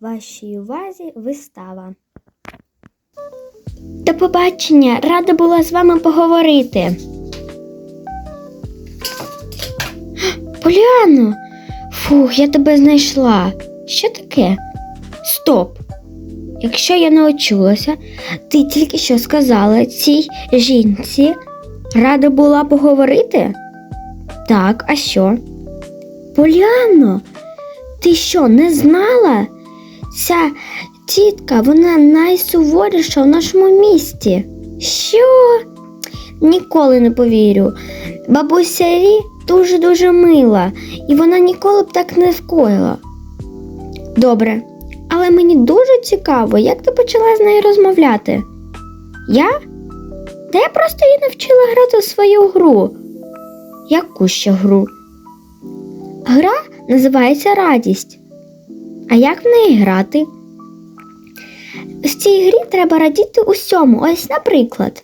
Вашій увазі вистава. До побачення, рада була з вами поговорити. Поліано, фух, я тебе знайшла. Що таке? Стоп. Якщо я не очулася, ти тільки що сказала цій жінці, рада була поговорити? Так, а що? Поліано, ти що, не знала? Ця тітка, вона найсуворіша в нашому місті. Що? Ніколи не повірю. Бабуся Рі дуже-дуже мила, і вона ніколи б так не скоїла. Добре, але мені дуже цікаво, як ти почала з нею розмовляти. Я? Та я просто її навчила грати в свою гру. Яку ще гру? Гра називається Радість. А як в неї грати? В цій грі треба радіти усьому. Ось, наприклад,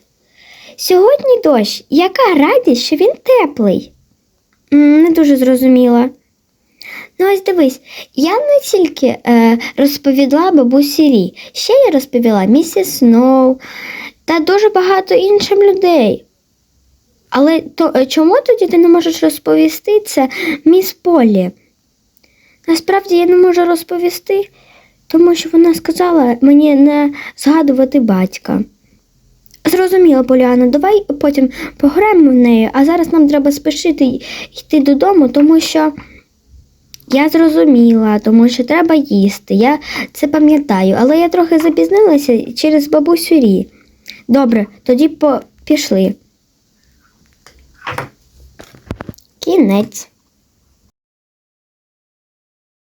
сьогодні дощ. Яка радість, що він теплий? Не дуже зрозуміла. Ну, ось дивись, я не тільки е, розповіла бабусі Рі, ще я розповіла місіс Сноу та дуже багато іншим людей. Але то, е, чому тоді ти не можеш розповісти це міс Полі? Насправді я не можу розповісти, тому що вона сказала мені не згадувати батька. Зрозуміло, Поляна, давай потім пограємо в неї, а зараз нам треба спішити йти додому, тому що я зрозуміла, тому що треба їсти. Я це пам'ятаю, але я трохи запізнилася через бабусю Рі. Добре, тоді по... пішли. Кінець.